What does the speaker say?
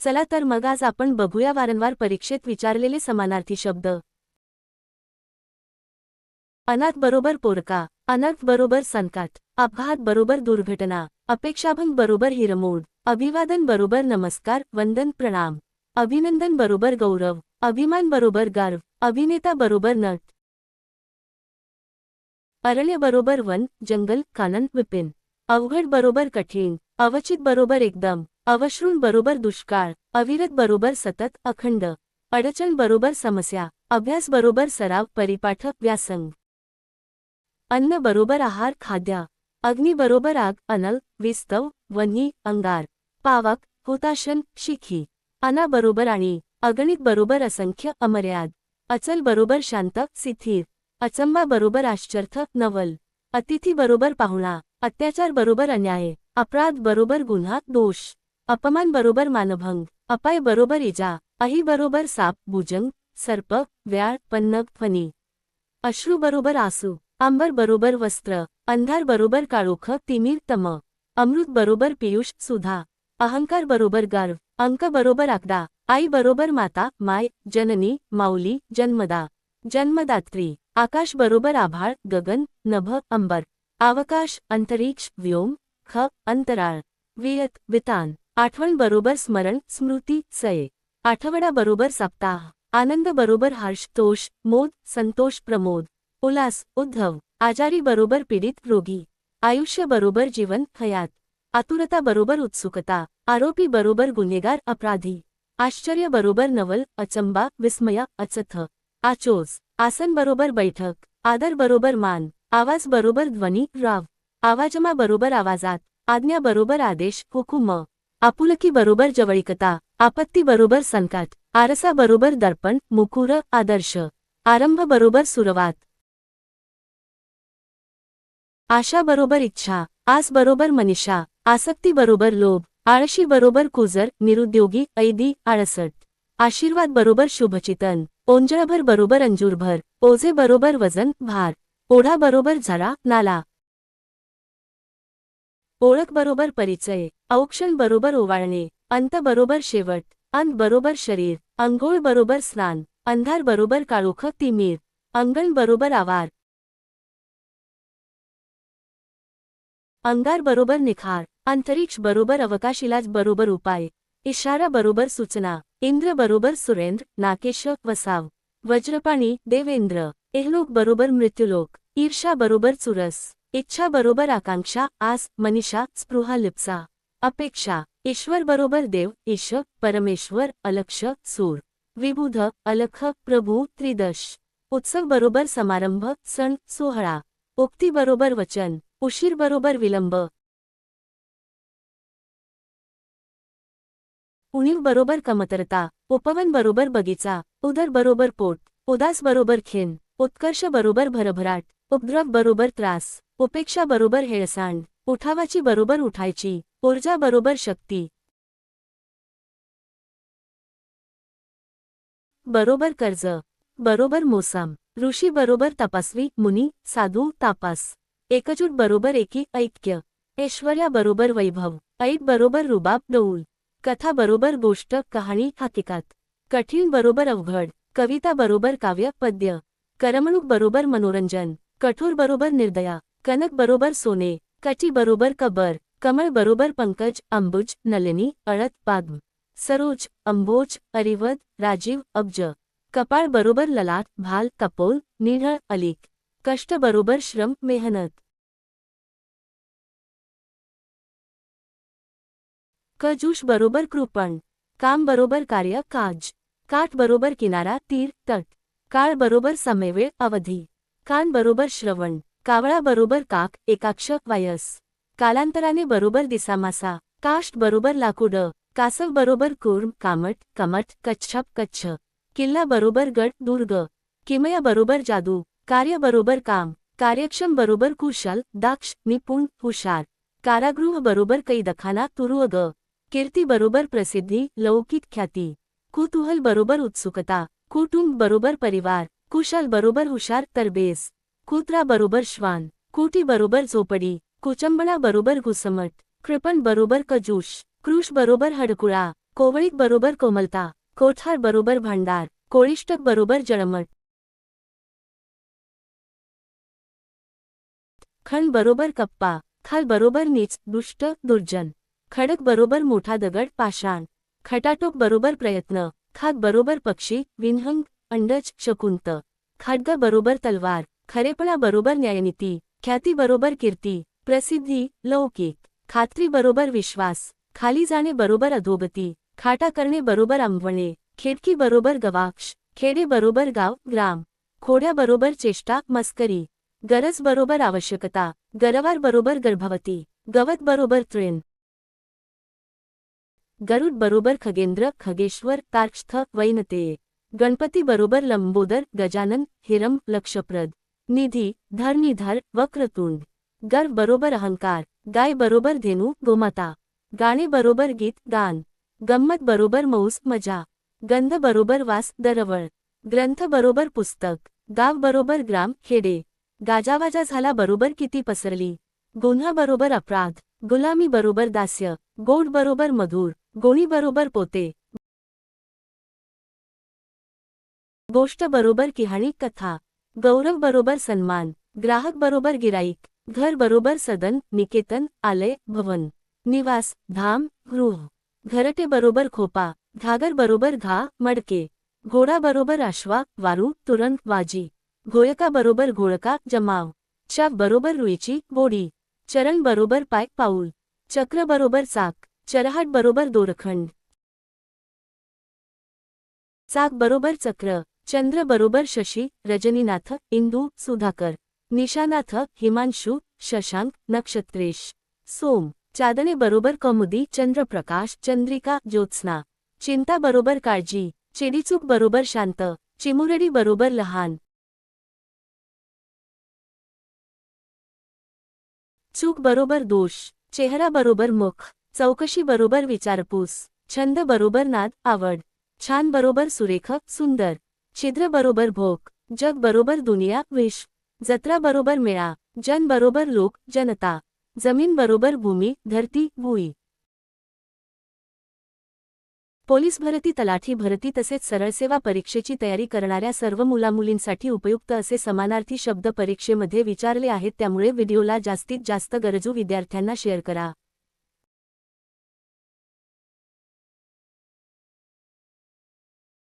चला तर मग आज आपण बघूया वारंवार परीक्षेत विचारलेले समानार्थी शब्द. अनाथ बरोबर पोरका अनर्थ बरोबर संकट अपघात बरोबर दुर्घटना अपेक्षाभंग बरोबर हिरमोड अभिवादन बरोबर नमस्कार वंदन प्रणाम अभिनंदन बरोबर गौरव अभिमान बरोबर गर्व अभिनेता बरोबर नट. अरण्य बरोबर वन जंगल कानन विपिन. अवघड बरोबर कठीण अवचित बरोबर एकदम अवश्रुण बरोबर दुष्काळ अविरत बरोबर सतत अखंड अडचण बरोबर समस्या अभ्यास बरोबर सराव परिपाठ व्यासंग. अन्न बरोबर आहार खाद्या अग्नी बरोबर आग अनल विस्तव वन्ही अंगार पावक हुताशन शिखी अना बरोबर आणि अगणित बरोबर असंख्य अमर्याद अचल बरोबर शांत सिथिर अचंबा बरोबर आश्चर्य नवल अतिथी बरोबर पाहुणा अत्याचार बरोबर अन्याय अपराध बरोबर गुन्हा दोष. अपमान बरोबर मानभंग अपाय बरोबर इजा अही बरोबर साप भुजंग सर्प व्याळ पन्नग फणी. अश्रू बरोबर आसू आंबर बरोबर वस्त्र अंधार बरोबर काळोख तिमीर तम. अमृत बरोबर पियुष सुधा. अहंकार बरोबर गर्व अंक बरोबर आकडा आई बरोबर माता माय जननी माऊली जन्मदा. जन्मदात्री आकाश बरोबर आभाळ गगन नभ अंबर. अवकाश अंतरिक्ष व्योम ख अंतराळ. वियत वितान. आठवण बरोबर स्मरण स्मृती सये. आठवडा बरोबर सप्ताह. आनंद बरोबर हर्ष तोष मोद संतोष प्रमोद. उल्हास उद्धव. आजारी बरोबर पीडित रोगी. आयुष्य बरोबर जीवन हयात. आतुरता बरोबर उत्सुकता. आरोपी बरोबर गुन्हेगार अपराधी. आश्चर्य बरोबर नवल अचंबा विस्मय अचथ आचोज आसन बरोबर बैठक. आदर बरोबर मान. आवाज बरोबर ध्वनी राव. आवाजमा बरोबर आवाजात. आज्ञा बरोबर आदेश हुकुम. आपुलकी बरोबर जवळिकता आपत्ती बरोबर संकट आरसा बरोबर दर्पण मुकुर आदर्श आरंभ बरोबर सुरवात. आशा बरोबर इच्छा आस बरोबर मनीषा आसक्ती बरोबर लोभ आळशी बरोबर कुजर निरुद्योगी ऐदी आळसट. आशीर्वाद बरोबर शुभचितन ओंजळभर बरोबर अंजूरभर ओझे बरोबर वजन भार ओढा बरोबर झरा नाला. ओळख बरोबर परिचय औक्षण बरोबर ओवाळणे अंत बरोबर शेवट अंत बरोबर शरीर अंघोळ बरोबर स्नान अंधार बरोबर काळोख तिमीर अंगण बरोबर आवार. अंगार बरोबर निखार अंतरिक्ष बरोबर अवकाश इलाज बरोबर उपाय इशारा बरोबर सूचना इंद्र बरोबर सुरेंद्र नाकेश वसाव वज्रपाणी देवेंद्र एहलोक बरोबर मृत्युलोक ईर्षा बरोबर चुरस. इच्छा बरोबर आकांक्षा आस मनीषा स्पृहा लिप्सा. अपेक्षा ईश्वर बरोबर देव ईश परमेश्वर अलक्ष सूर. विबुध अलख प्रभू त्रिदश. उत्सव बरोबर समारंभ सण सोहळा. उक्ती बरोबर वचन उशीर बरोबर विलंब. उणीव बरोबर कमतरता उपवन बरोबर बगीचा उदर बरोबर पोट उदास बरोबर खेन उत्कर्ष बरोबर भरभराट उपद्रव बरोबर त्रास. उपेक्षा बरोबर हेळसांड उठावाची बरोबर उठायची ऊर्जा बरोबर शक्ती. बरोबर कर्ज बरोबर मोसम ऋषी बरोबर तपासवी मुनी साधू तापास. एकजूट बरोबर एकी ऐक्य. ऐश्वर्या बरोबर वैभव ऐट बरोबर रुबाब डौल कथा बरोबर गोष्ट कहाणी हकीकात. कठीण बरोबर अवघड कविता बरोबर काव्य पद्य. करमणूक बरोबर मनोरंजन कठोर बरोबर निर्दया. कनक बरोबर सोने कटी बरोबर कबर कमळ बरोबर पंकज अंबुज नलिनी अळत पाद्म सरोज अंबोज अरिवद राजीव अब्ज कपाळ बरोबर ललाट भाल कपोल निढळ अलीक कष्ट बरोबर श्रम मेहनत. कजूष बरोबर कृपण काम बरोबर कार्य काज काठ बरोबर किनारा तीर तट काळ बरोबर समयवेळ अवधी कान बरोबर श्रवण. कावळा बरोबर काक एकाक्ष वायस. कालांतराने बरोबर दिसामासा. काष्ट बरोबर लाकूड. कासव बरोबर कुर्म कामट कमट कच्छप कच्छ. किल्ला बरोबर गट दुर्ग. किमया बरोबर जादू. कार्य बरोबर काम. कार्यक्षम बरोबर कुशल दाक्ष निपुण हुशार. कारागृह बरोबर कैदखाना तुरुअग कीर्ती बरोबर प्रसिद्धी लौकिक ख्याती. कुतूहल बरोबर उत्सुकता. कुटुंब बरोबर परिवार. कुशल बरोबर हुशार तरबेज. कुत्रा बरोबर श्वान कुटी बरोबर झोपडी कुचंबणा बरोबर घुसमट कृपण बरोबर कजूष कृष बरोबर हडकुळा कोवळीक बरोबर कोमलता कोठार बरोबर भांडार कोळिष्टक बरोबर जळमट खण बरोबर कप्पा खाल बरोबर नीच दुष्ट दुर्जन. खडक बरोबर मोठा दगड पाषाण. खटाटोक बरोबर प्रयत्न खाक बरोबर पक्षी विनहंग अंडज शकुंत. खाडगा बरोबर तलवार खरेपणा बरोबर न्यायनीती ख्याती बरोबर कीर्ती प्रसिद्धी लौकिक खात्री बरोबर विश्वास खाली जाणे बरोबर अधोगती खाटा करणे बरोबर आंबवणे खेडकी बरोबर गवाक्ष खेडे बरोबर गाव ग्राम खोड्या बरोबर चेष्टा मस्करी गरज बरोबर आवश्यकता गरवार बरोबर गर्भवती गवत बरोबर तृण गरुड बरोबर खगेंद्र खगेश्वर तार्क्ष्थ वैनते गणपती बरोबर लंबोदर गजानन हिरम लक्षप्रद निधी धरनिधर वक्रतुंड गर्व बरोबर अहंकार गाय बरोबर धेनू गोमाता. गाणे बरोबर गीत गान. गंमत बरोबर मौस मजा. गंध बरोबर वास दरवळ. ग्रंथ बरोबर पुस्तक. गाव बरोबर ग्राम खेडे. गाजावाजा झाला बरोबर किती पसरली. गुन्हा बरोबर अपराध. गुलामी बरोबर दास्य. गोड बरोबर मधुर. गोणी बरोबर पोते. गोष्ट बरोबर किहाणी कथा. गौरव बरोबर सन्मान ग्राहक बरोबर गिराईक घर बरोबर सदन निकेतन आलय भवन निवास धाम गृह घरटे बरोबर खोपा घागर बरोबर घा मडके घोडा बरोबर आश्वा वारू तुरंत वाजी घोयका बरोबर घोळका जमाव चाप बरोबर रुईची बोडी चरण बरोबर पाय पाऊल चक्र बरोबर चाक चरहाट बरोबर दोरखंड चाक बरोबर चक्र चंद्र बरोबर शशी, रजनीनाथ, इंदू, सुधाकर, निशानाथ, हिमांशु, शशांक, नक्षत्रेश, सोम चादने बरोबर कमुदी, चंद्रप्रकाश, चंद्रिका, ज्योत्स्ना, चिंता बरोबर काळजी, चिडीचूक बरोबर शांत, चिमुरडी बरोबर लहान. चूक बरोबर दोष, चेहरा बरोबर मुख, चौकशी बरोबर विचारपूस, छंद बरोबर नाद, आवड, छान बरोबर सुरेख, सुंदर छिद्र बरोबर भोक जग बरोबर दुनिया विश जत्रा बरोबर मेळा जन बरोबर लोक जनता जमीन बरोबर भूमी धरती भुई. पोलीस भरती तलाठी भरती तसेच सरळसेवा परीक्षेची तयारी करणाऱ्या सर्व मुलामुलींसाठी उपयुक्त असे समानार्थी शब्द परीक्षेमध्ये विचारले आहेत त्यामुळे व्हिडिओला जास्तीत जास्त गरजू विद्यार्थ्यांना शेअर करा.